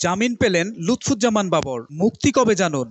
জামিন পেলেন লুৎফুজ্জামান বাবর। মুক্তি কবে জানুন?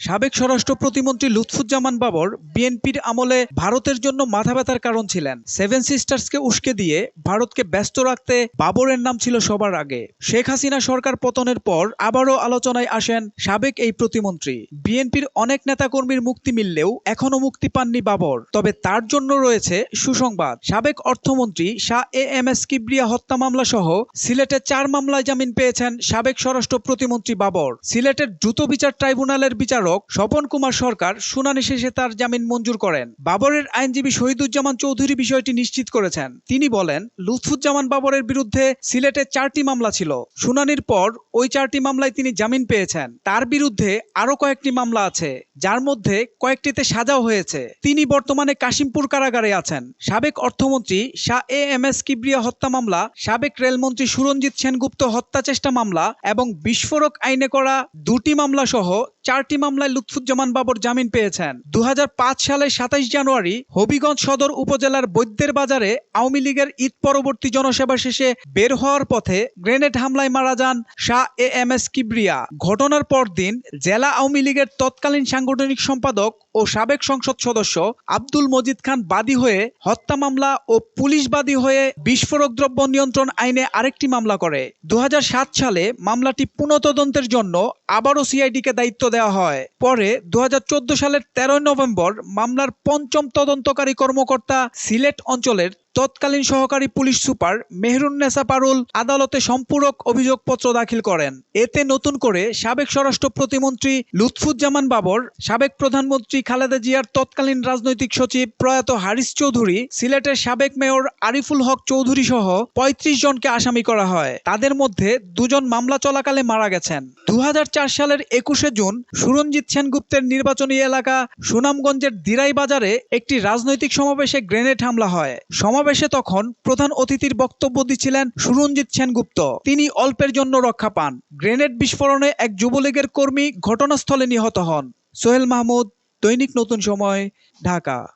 সাবেক স্বরাষ্ট্র প্রতিমন্ত্রী লুৎফুজ্জামান বাবর বিএনপির আমলে ভারতের জন্য মাথা ব্যথার কারণ ছিলেন। সেভেন সিস্টার্সকে উস্কে দিয়ে ভারতকে ব্যস্ত রাখতে বাবরের নাম ছিল সবার আগে। শেখ হাসিনা সরকার পতনের পর আবারও আলোচনায় আসেন সাবেক এই প্রতিমন্ত্রী। বিএনপির অনেক নেতাকর্মীর মুক্তি মিললেও এখনও মুক্তি পাননি বাবর। তবে তার জন্য রয়েছে সুসংবাদ। সাবেক অর্থমন্ত্রী Shah A M S Kibria হত্যা মামলা সহ সিলেটে চার মামলায় জামিন পেয়েছেন সাবেক স্বরাষ্ট্র প্রতিমন্ত্রী বাবর। সিলেটের দ্রুত বিচার ট্রাইব্যুনালের বিচারক স্বপন কুমার সরকার শুনানি শেষে তার জামিন মঞ্জুর করেন। বাবরের আইনজীবী শহীদুজ্জামান চৌধুরী বিষয়টি নিশ্চিত করেছেন। তিনি বলেন, লুৎফুজ্জামান বাবরের বিরুদ্ধে সিলেটে চারটি মামলা ছিল। শুনানির পর ওই চারটি মামলায় তিনি জামিন পেয়েছেন। তার বিরুদ্ধে আরও কয়েকটি মামলা আছে, যার মধ্যে কয়েকটিতে সাজাও হয়েছে। তিনি বর্তমানে কাশিমপুর কারাগারে আছেন। সাবেক অর্থমন্ত্রী Shah A M S Kibria হত্যা মামলা, সাবেক রেলমন্ত্রী সুরঞ্জিত সেনগুপ্ত হত্যা চেষ্টা মামলা এবং বিস্ফোরক আইনে করা দুটি মামলা সহ চারটি মামলায় লুৎফুজ্জামান বাবর জামিন পেয়েছেন। দুহাজার পাঁচ সালের সাতাইশ জানুয়ারি হবিগঞ্জ সদর উপজেলার বৈদ্যের বাজারে আওয়ামী লীগের ঈদ পরবর্তী জনসেবা শেষে বের হওয়ার পথে গ্রেনেড হামলায় মারা যান Shah A M S Kibria. ঘটনার পরদিন জেলা আওয়ামী লীগের তৎকালীন সাংগঠনিক সম্পাদক ও সাবেক সংসদ সদস্য আব্দুল মজিদ খান বাদী হয়ে হত্যা মামলা ও পুলিশ বাদী হয়ে বিস্ফোরক দ্রব্য নিয়ন্ত্রণ আইনে আরেকটি মামলা করে। দু হাজার সাত সালে মামলাটি পুনঃতদন্তের জন্য আবারও সিআইডিকে দায়িত্ব দেওয়া হয়। পরে দু হাজার চোদ্দ সালের তেরোই নভেম্বর মামলার পঞ্চম তদন্তকারী কর্মকর্তা সিলেট অঞ্চলের তৎকালীন সহকারী পুলিশ সুপার মেহরুন্নেসা পারুল আদালতে সম্পূরক অভিযোগপত্র দাখিল করেন। এতে নতুন করে সাবেক স্বরাষ্ট্র প্রতিমন্ত্রী লুৎফুজ্জামান বাবর, সাবেক প্রধানমন্ত্রী খালেদা জিয়ার তৎকালীন রাজনৈতিক সচিব প্রয়াত হারিস চৌধুরী, সিলেটের সাবেক মেয়র আরিফুল হক চৌধুরী সহ পঁয়ত্রিশ জনকে আসামি করা হয়। তাদের মধ্যে দুজন মামলা চলাকালে মারা গেছেন। দু হাজার চার সালের একুশে জুন সুরঞ্জিত সেনগুপ্তের নির্বাচনী এলাকা সুনামগঞ্জের দিরাই বাজারে একটি রাজনৈতিক সমাবেশে গ্রেনেড হামলা হয়। সমাবেশে তখন প্রধান অতিথির বক্তব্য দিচ্ছিলেন সুরঞ্জিত সেনগুপ্ত। তিনি অল্পের জন্য রক্ষা পান। গ্রেনেড বিস্ফোরণে এক যুবলীগের কর্মী ঘটনাস্থলে নিহত হন। সোহেল মাহমুদ, দৈনিক নতুন সময়, ঢাকা।